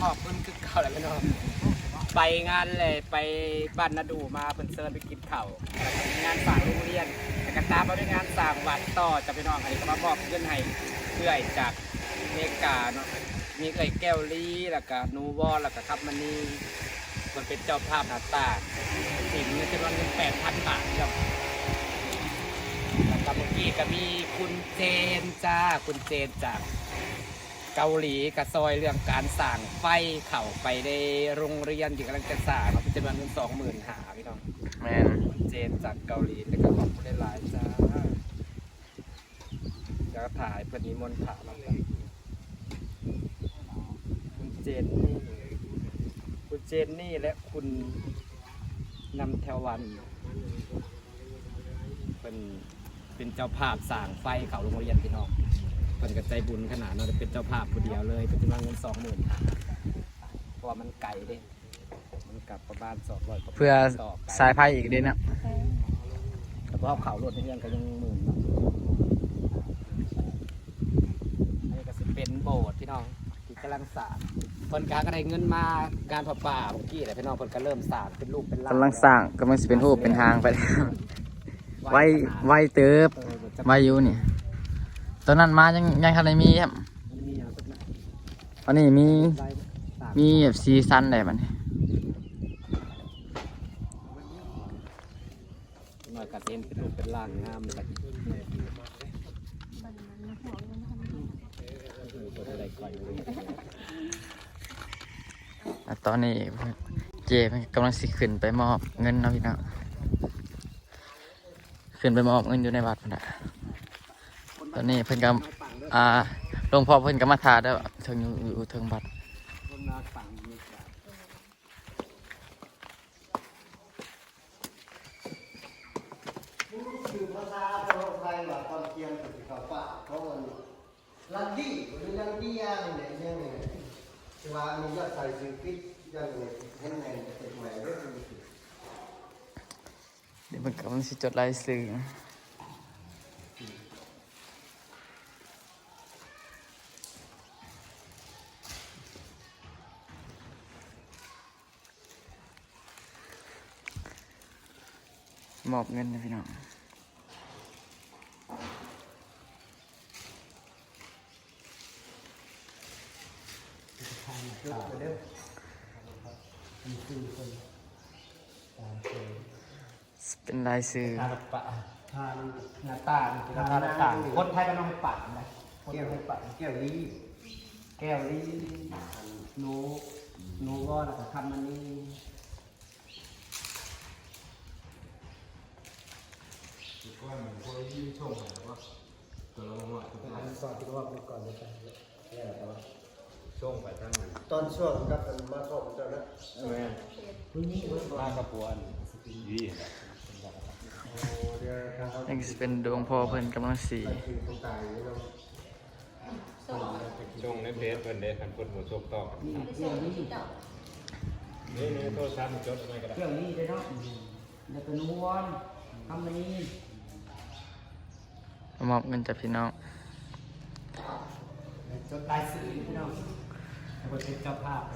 สิได้มาบอกเพิ่นคือเก่าแล้วพี่น้องไปงานเลยไปบ้านนาดูมาเพิ่นเซิร์นไปกินข้าวแล้วก็มีงานฝากโรงเรียนแต่ก็ตามมาด้วยงานสร้างวัดต่อจะพี่น้องอันนี้ก็มาบอกเพื่อนให้เพื่อยจากเมกาเนาะมีเอ้ยแก้วลี่แล้วก็นูวอลแล้วก็คับมันนี่มันเป็นเจ้าภาพหน้าตาสินเงินจำนวนเงินแปดพันบาทครับแล้วก็เมื่อกี้ก็มีคุณเจนจ้าคุณเจนจาก เกาหลีกับซอยเรื่องการสั่งไฟเข่าไปในโรงเรียนที่กำลังจะสร้างเนาะเป็นจำนวนเงินสองหมื่นหาพี่น้องแมนคุณเจนจากเกาหลีแล้วก็ขอบคุณหลายๆจ้าแล้วก็ถ่ายเพื่อนนิมนต์ถ่ายมาครับคุณเจนนี่คุณเจนนี่และคุณนำแถววันเป็นเป็นเจ้าภาพสร้างไฟเขาโรงเรียนพี่น้อง เป็นกระใจบุญขนาดเราะเป็นเจ้าภาพคนเดียวเลยเป็นจำนวนเงินสองหมื่นเพราะว่ามันไกลเด้มันกลับประมาณสองร้อยเพื่อสายไพ่อีกเด้เนาะแต่พอเขารถในเรื่องก็ยังหมื่นเนาะอันนี้ก็สิเป็นโบสถ์พี่น้องที่กำลังสร้างเพิ่นกาก็ได้เงินมาการผ่าป่าเมื่อกี้แหละพี่น้องเพิ่นก็เริ่มสร้างเป็นรูปเป็นร่างกำลังสร้างกำลังสิเป็นรูปเป็นทางไปแล้วไว้ไว้เติบเออจะไว้อยู่นี่ ตอนนั้นมายังยังทันได้มีครับมีอย่างกหน่อยวันนี้มีได้สามมีแบบซีซันได้บัดนี้หน่อยกระเซ็นเป็นรูปเป็นร่างงามเลยกันเออบ่ได้ได้ก่อยเลยอะตอนนี้เจเพิ่นกำลังสิขึ้นไปมอบเงินเนาะพี่น้องขึ้นไปมอบเงินอยู่ในวัดพุ่นน่ะ ตอนนี้เพิ่นก็อ่าหลวงพ่อเพิ่นก็มาทาได้วถึงอยู่อยู่ถึงบัดคนมาฝั่งนี้จ้ะคือภาษาภาษาไทยว่าตอนเทียมกับเขาฝากเขามันลันดี้หรือลันดี้ย่างเนี่ยยังไงแต่ว่ามียอดใส่ซื้อคิดยังไงให้แมนจะเป็นใหม่เรื่องนี้เดี๋ยวเพิ่นกำลังสิจดรายชื่อ มอบเงินนะพี่น้องยกไปเร็วมีสี่คนสามคนเป็นรายชื่อทาปะทาหน้าตานี่คือทานหน้าตาคนไทยก็ต้องไปปัดนะแก้วไทยปัดแก้วนี้แก้วลี่หนูหนูก็แล้วก็ทำมันนี่ ตอนช่วงกับมันมาเข้าเจ้านะมากระปวนโอ้เดี๋ยวทางเขานี่สิเป็นดวงพ่อเพิ่นกำลังสีไปคือตรงกลางนี่เราช่วงในเพจเพิ่นเด้คันเพิ่นบ่ชกต่อนี่เครื่องนี้นี่นี่โทรศัพท์จดอะไรก็เคได้รื่องนี้ได้เนาะแล้วก็นวลทำนนี่ มอบเงินจากพี่น้องจดลายสื่อพี่น้องแล้วก็เป็นเจ้าภาพไป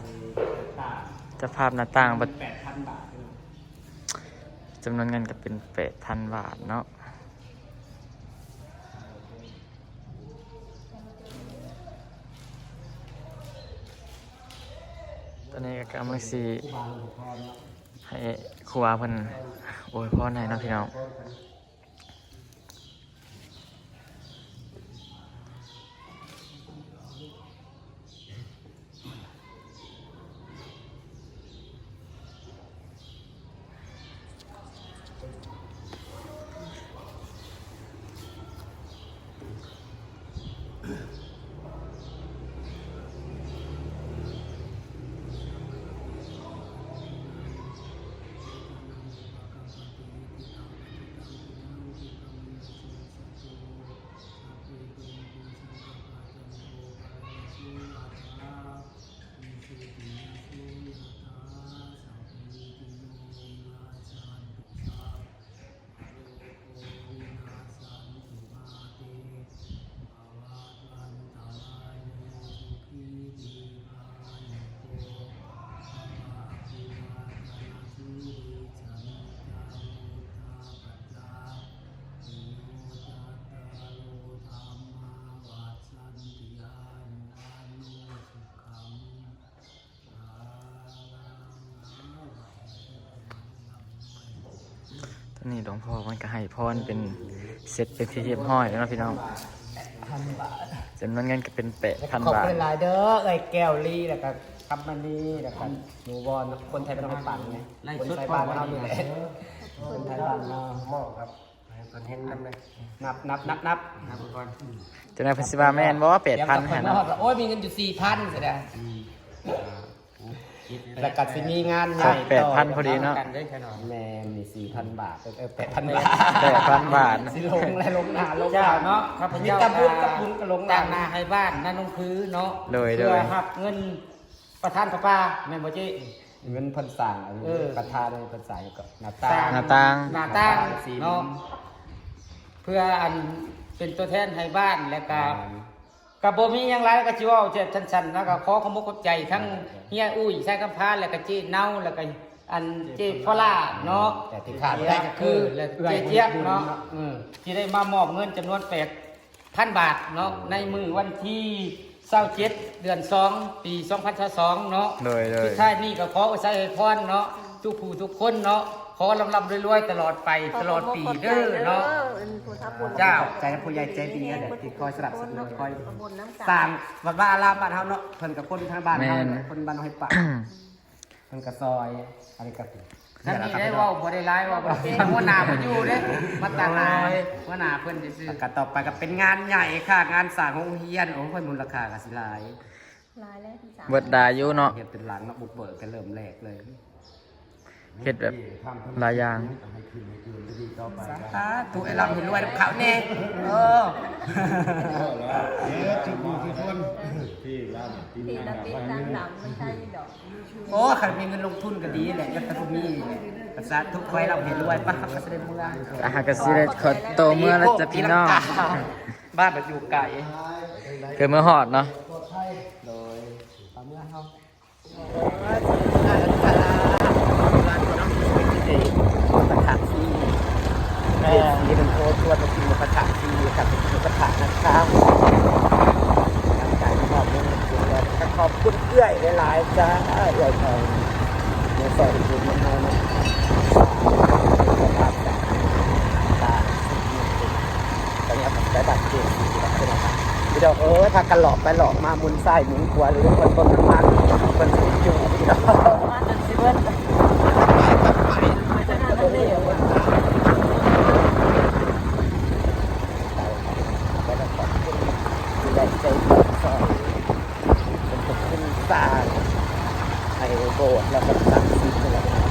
ต่างเจะภาพหน้าต่างบัดแปดพันบาทพี่น้องจำนวนเงินก็เป็นแปดพันบาทเนาะตอนนี้ก็กำลังสีผู้บาลหลวงพ่อเนาะให้ครูบาเพิ่นโอ้ยพ่อไหนเนาะพี่น้อง นี่หลวงพ่อมันก็ให้พรเป็นเสร็จเป็นที่เรียบร้อยแล้วเนาะพี่น้องจำนวนเงินก็เป็นแปดพันขอบบาท คุณหลายเด้อเอ้ยแก้วลี่แล้วก็คัมมานี่แล้วก็หนูวอนคนไทยเป็นคนปั่นไงคนไทยบ้านเราอยู่แหละคนไทยบ้านเราหม้อครับให้คนเห็นนำเลยนับนับนับนับนับก่อนจะนายพันสิบาแมนบอกว่าแปดพันแหแค่นนั้นโอ้ยมีเงินอยู่สี่พันเสียดาย แล้วก็สิมีงานใหญ่แปดพันพอดีเนาะ แม่มีสี่พันบาทเออแปดพันบาทแปดพันบาท สิลงและลงหนาลงเจ้าหาเนาะข้าพมีเจ้าตะบุญกับบุญกับลงหจ้าลางนาให้บ้านนั่นลงพื้นเนาะโดยโดเพื่อยหักเงินประธานประปาแม่นบ่จิเงินเพันสั่งเออ ประธานในพันสั่งก็หน้าตาหน้าต่าง หน้าตั้งสีเนาะเพื่ออันเป็นตัวแทนให้บ้านแล้วก็ กับบ่มีหยังไรก็สิเว้าเจ็บชันๆแล้วก็ขอขอบคุณขอบใจทั้งเฮียอุ้ยใช้คำพานแล้วก็เจีเน่าแล้วก็อันเจฟลาเนาะแต่ที่ขาดไม่แล้ได้วก็ก็คืคืออแล้วเจเจี๊ยบเนาะเออที่ได้มามอบเงินจำนวน8พันบาทเนาะในมือวันที่27เดือน2ปี2022เนาะโดยโดยสุดท้ายนี่ก็ขออุตสาหพรเนาะทุกผู้ทุกคนเนาะ ขอลำลำรวยๆตลอดไปตลอดปีเด้อเนาะ เจ้าใจผู้ใหญ่ใจดีเนี่ยที่คอยสนับสนุนคอยสสร้าร้างงวัดว่าอารามบ้านเฮาเนาะเพิ่นกับคนทางบ้านเฮาแม่นคนบ้านห้อยปักเพิ่นกับซอยอะไรกับท่านนี้ได้เว่าบ่ได้ร้ายเว่าบ่ได้ทางหัวหน้าเพิ่นอยู่เด้มาตั้งนายหัวหน้าเพิ่นซื่อแล้วก็ต่อไปก็เป็นงานใหญ่ค่ะงานสร้างโรงเรียนโอ้ยมูลค่าก็สิหลายลายแล้วที่สามเบิดดาอยุเนาะเฮ็ดเป็นหลังเนาะบุกเบิกกันเริ่มแรกเลย เฮ็ดแบบหลายอย่างสาธุไอ้เราเห็นรวยกับเขาแน่เออปีละปีตั้งหลังไม่ใช่ดอกโอ้คันมีเงินลงทุนก็ดีแหละยัตถุมีภาษาทุกไว้เราเห็นรวยปะเขาก็จะได้เมืองอาหารกสิได้ขอโตเมื่อแล้วจะพี่น้องบ้านแบบอยู่ไกลเกิดเมื่อหอดเนาะโดยตามเมื่อเขา ประถานที่เด็กสีเป็นโคตรตัวจริงประถานที่กับเป็นประถานนะครับร่างกายขอบคุณแล้วก็ขอบคุณเอื้อยหลายๆจ้าเอื้อยทองในซอยอื่นมันน้อยนะตาตาตอนนี้ผมได้บัตรเจ็บอยู่นะครับพี่ดอกเออถ้ากันหลอกไปหลอกมามุนไส้หมุนขวาหรือคนต้นน้ำมันคนสูงอยู่พี่ดอกมาจนสิเบิ้ล สร้างไอ้โบสถ์แล้วก็สร้างสิ่งอะไร